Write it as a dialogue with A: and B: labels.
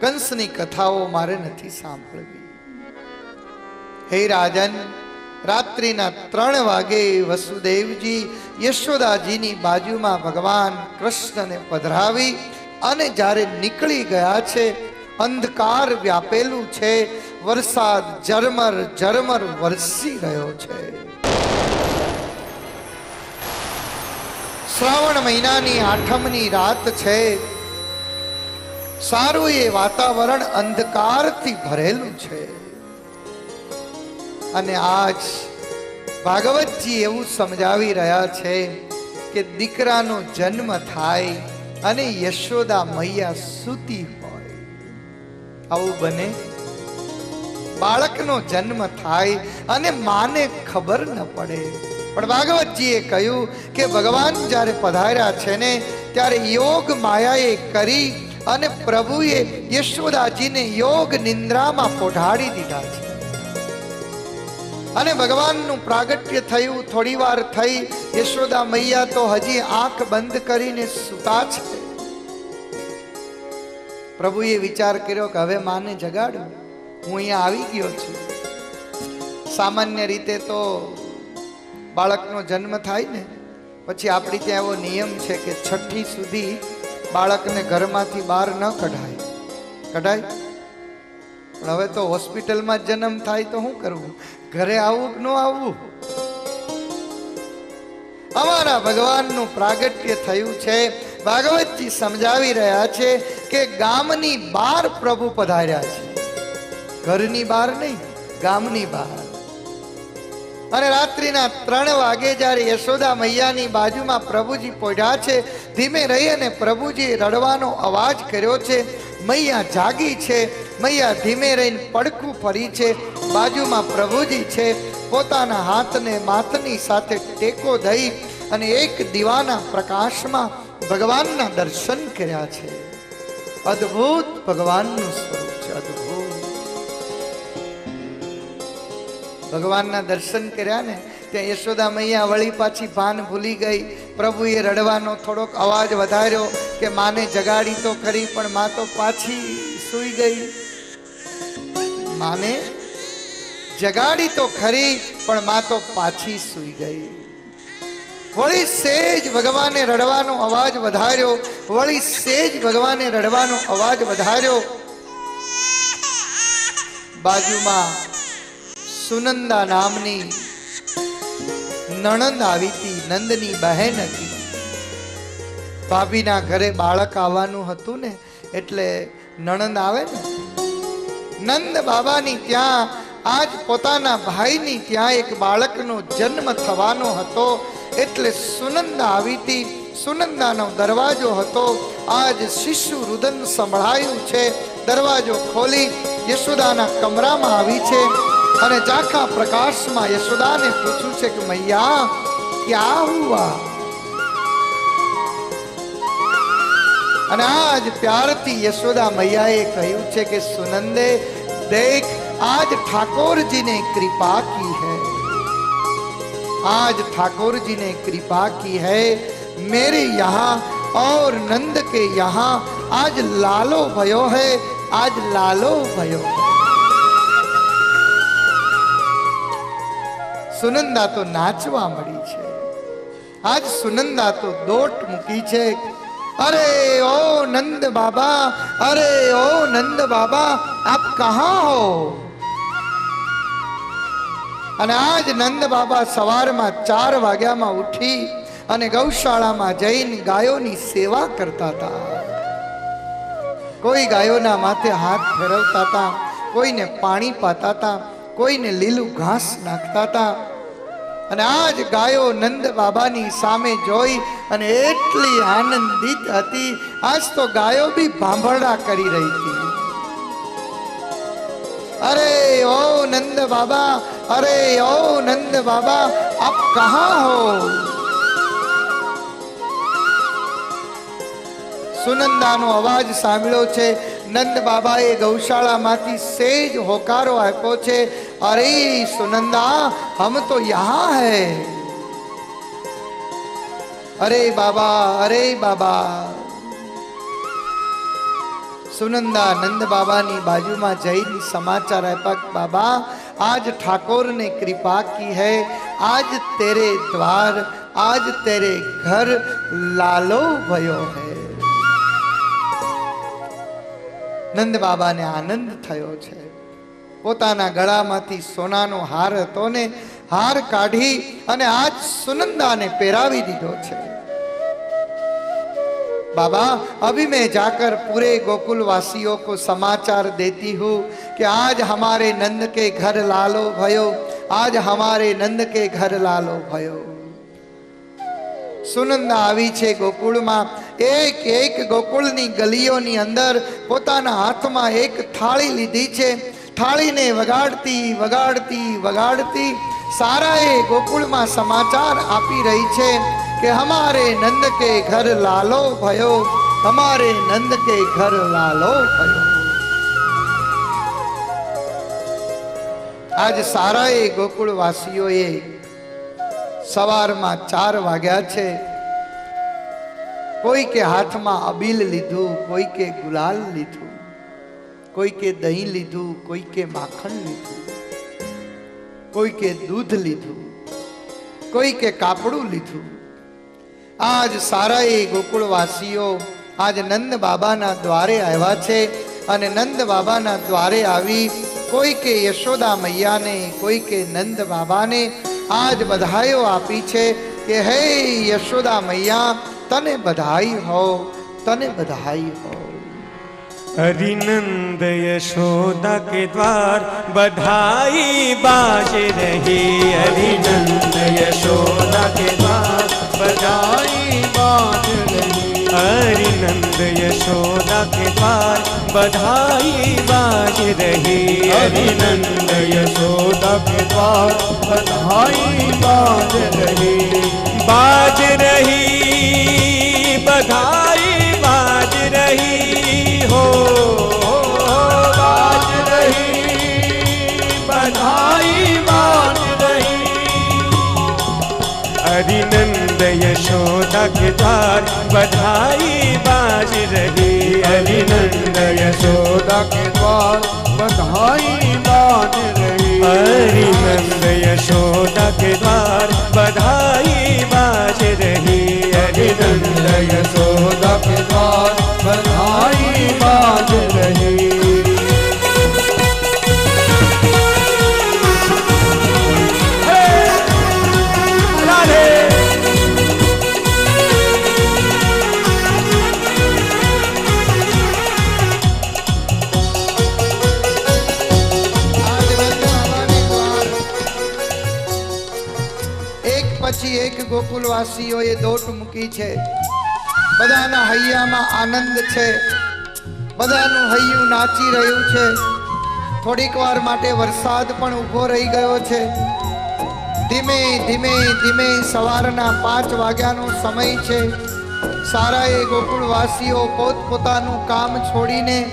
A: કંસની કથાઓ મારે નથી સાંભળવી. હે રાજન, રાત્રિના ત્રણ વાગે વસુદેવજી યશોદાજીની બાજુમાં ભગવાન કૃષ્ણને પધરાવી અને જ્યારે નીકળી ગયા છે, અંધકાર વ્યાપેલું છે, વરસાદ ઝરમર ઝરમર વરસી રહ્યો છે. શ્રાવણ મહિનાની આઠમની રાત છે સારું એ વાતાવરણ અંધકારથી ભરેલું છે. અને આજ ભાગવતજી એવું સમજાવી રહ્યા છે કે દીકરાનો જન્મ થાય અને યશોદા મૈયા સૂતી હોય. આવું બને? બાળકનો જન્મ થાય અને માને ખબર ન પડે. પણ ભાગવતજીએ કહ્યું કે ભગવાન જ્યારે પધાર્યા છે ને, ત્યારે યોગ માયાએ કરી અને પ્રભુએ યશોદાજીને યોગ નિંદ્રામાં પોઢાડી દીધા છે. અને ભગવાનનું પ્રાગટ્ય થયું થોડી વાર થઈ, યશોદા મૈયા તો હજી આંખ બંધ કરીને સૂતા છે. પ્રભુએ વિચાર કર્યો કે હવે માને જગાડું, હું અહીંયા આવી ગયો છું. સામાન્ય રીતે તો બાળકનો જન્મ થાય ને, પછી આપણી ત્યાં એવો નિયમ છે કે છઠ્ઠી સુધી બાળકને ઘરમાંથી બહાર ન કઢાય. કઢાય? પણ હવે તો હોસ્પિટલમાં જન્મ થાય તો શું કરવું ઘરે આવવું કે ન આવવું અમારા ભગવાનનું પ્રાગટ્ય થયું છે. ભાગવતજી સમજાવી રહ્યા છે કે ગામની બહાર પ્રભુ પધાર્યા છે. ઘરની બહાર નહીં, ગામની બહાર. અને રાત્રિના ત્રણ વાગે જ્યારે યશોદા મૈયાની બાજુમાં પ્રભુજી પોઢ્યા છે, ધીમે રહી અને પ્રભુજી રડવાનો અવાજ કર્યો છે, મૈયા જાગી છે, મૈયા ધીમે રહીને પડખું ફરી છે, બાજુમાં પ્રભુજી છે, પોતાના હાથને માથની સાથે ટેકો દઈ અને એક દીવાના પ્રકાશમાં ભગવાનના દર્શન કર્યા છે. અદ્ભુત ભગવાનનું સ્વરૂપ. ભગવાનના દર્શન કર્યા ને, ત્યાં યશોદા મૈયા વળી પાછી ભાન ભૂલી ગઈ. પ્રભુએ રડવાનો થોડોક અવાજ વધાર્યો કે, માને જગાડી તો ખરી, પણ મા તો પાછી સૂઈ ગઈ. માને જગાડી તો ખરી, પણ મા તો પાછી સૂઈ ગઈ. વળી સેજ ભગવાને રડવાનો અવાજ વધાર્યો. વળી સેજ ભગવાને રડવાનો અવાજ વધાર્યો. બાજુમાં સુનંદા નામની નણંદ આવી હતી, નંદની બહેન હતી. ભાભીના ઘરે બાળક આવવાનું હતું ને, એટલે નણંદ આવે ને, નંદ બાબાની ત્યાં, આજ પોતાના ભાઈની ત્યાં એક બાળકનો જન્મ થવાનો હતો, એટલે સુનંદા આવી હતી. સુનંદાનો દરવાજો હતો. આજ શિશુ રુદન સંભળાયું છે. દરવાજો ખોલી યશોદાના કમરામાં આવી છે. અને ઝાંખા પ્રકાશમાં યશોદાને પૂછ્યું છે કે મૈયા ક્યાં હુઆ અને આજ પ્યારથી યશોદા મૈયાએ કહ્યું છે કે સુનંદે દેખ आज ठाकुर जी ने कृपा की है आज ठाकुर जी ने कृपा की है मेरे यहाँ और नंद के यहाँ आज लालो भयो है आज लालो भयो है સુનંદા તો નાચવા મળી છે. આજ સુનંદા તો દોટ મૂકી છે. અરે ઓ નંદ બાબા, અરે ઓ નંદ બાબા, આપ કહા હો? અને આજ નંદ બાબા સવારમાં ચાર વાગ્યામાં ઉઠી અને ગૌશાળામાં જઈને ગાયોની સેવા કરતા હતા. કોઈ ગાયોના માથે હાથ ફેરવતા હતા, કોઈને પાણી પાતા હતા, કોઈને લીલું ઘાસ નાખતા હતા અને આજ ગાયો નંદ બાબાની સામે જોઈ અને એટલી આનંદિત હતી. આજ તો ગાયો બી ભાંભરડા કરી રહી હતી. અરે ઓ નંદ બાબા, અરે ઓ નંદ બાબા, આપ કહા હો? સુનંદાનો અવાજ સાંભળ્યો છે. નંદ બાબાએ ગૌશાળામાંથી સેજ હોકારો આપ્યો છે. અરે સુનંદા હમ તો યહાં હૈ અરે બાબા અરે બાબા સુનંદા નંદ બાબાની બાજુમાં જઈને સમાચાર આપ્યા કે બાબા આજ ઠાકોર ને કૃપા की है आज तेरे द्वार आज तेरे घर लालो भयो है નંદ બાબાને આનંદ થયો છે પોતાના ગળામાંથી સોનાનો હાર હતો ને હાર કાઢી અને આજ સુનંદાને પહેરાવી દીધો છે. બાબા, અભી મેં જાકર પૂરે ગોકુલવાસીઓ કો સમાચાર દેતી હું કે આજ હમારે નંદ કે ઘર લાલો ભયો, આજ હમારે નંદ કે ઘર લાલો ભયો. સુનંદા આવી છે ગોકુળમાં, એક એક ગોકુળની ગલીઓની અંદર પોતાના હાથમાં એક થાળી લીધી છે થાળીને વગાડતી વગાડતી વગાડતી સારાએ ગોકુળમાં સમાચાર આપી રહી છે કે હમારે નંદ કે ઘર લાલો ભયો, હમારે નંદ કે ઘર લાલો ભયો. આજ સારાએ ગોકુળવાસીઓએ સવારમાં ચાર વાગ્યા છે. કોઈ કે હાથમાં અબીલ લીધું કોઈ કે ગુલાલ લીધું. કોઈ કે દહીં લીધું, કોઈ કે માખણ લીધું, કોઈ કે દૂધ લીધું, કોઈ કે કાપડું લીધું. આજ સારા એ ગોકુળવાસીઓ આજ નંદ બાબાના દ્વારે આવ્યા છે અને નંદ બાબાના દ્વારે આવી કોઈ કે યશોદા મૈયાને, કોઈ કે નંદ બાબાને આજ બધાઈઓ આપી છે કે, હે યશોદા મૈયા, તને બધાઈ હો, તને બધાઈ હો.
B: हरिनंद यशोदा के द्वार बधाई बाज रही हरिनंद यशोदा के द्वार बधाई बाज रही हरिनंद यशोदा के द्वार बधाई बाज रही हरिनंद यशोदा के द्वार बधाई बाज रही बाज रही बधाई
A: હકદાર બધાઈ ગોકુલવાસીઓએ દોટ મૂકી છે. બધાના હૈયામાં આનંદ છે. બધાનું હૈયું નાચી રહ્યું છે. થોડીક વાર માટે વરસાદ પણ ઊભો રહી ગયો છે. ધીમે ધીમે ધીમે સવારના પાંચ વાગ્યાનો સમય છે. સારાએ ગોકુળવાસીઓ પોતપોતાનું કામ છોડીને